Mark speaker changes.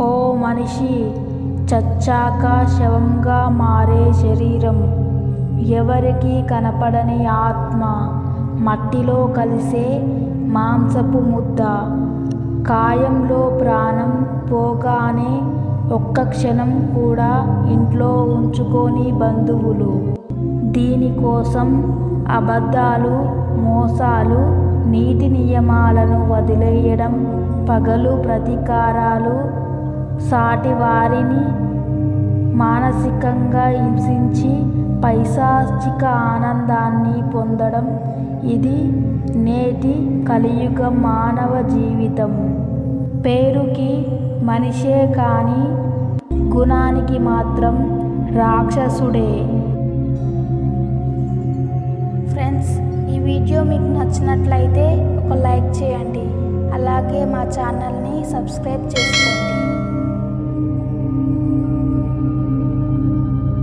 Speaker 1: ఓ మనిషి చచ్చాక శవంగా మారే శరీరం. ఎవరికీ కనపడని ఆత్మ మట్టిలో కలిసే మాంసపు ముద్ద. కాయంలో ప్రాణం పోగానే ఒక్క క్షణం కూడా ఇంట్లో ఉంచుకొని బంధువులు. దీనికోసం అబద్ధాలు మోసాలు నీతి నియమాలను వదిలేయడం పగలు ప్రతీకారాలు సాటి వారిని మానసికంగా హింసించి పైశాచిక ఆనందాన్ని పొందడం ఇది నేటి కలియుగ మానవ జీవితం. పేరుకి మనిషే కానీ గుణానికి మాత్రం రాక్షసుడే.
Speaker 2: ఫ్రెండ్స్ ఈ వీడియో మీకు నచ్చినట్లయితే ఒక లైక్ చేయండి. అలాగే మా ఛానల్ని సబ్స్క్రైబ్ చేసుకోండి.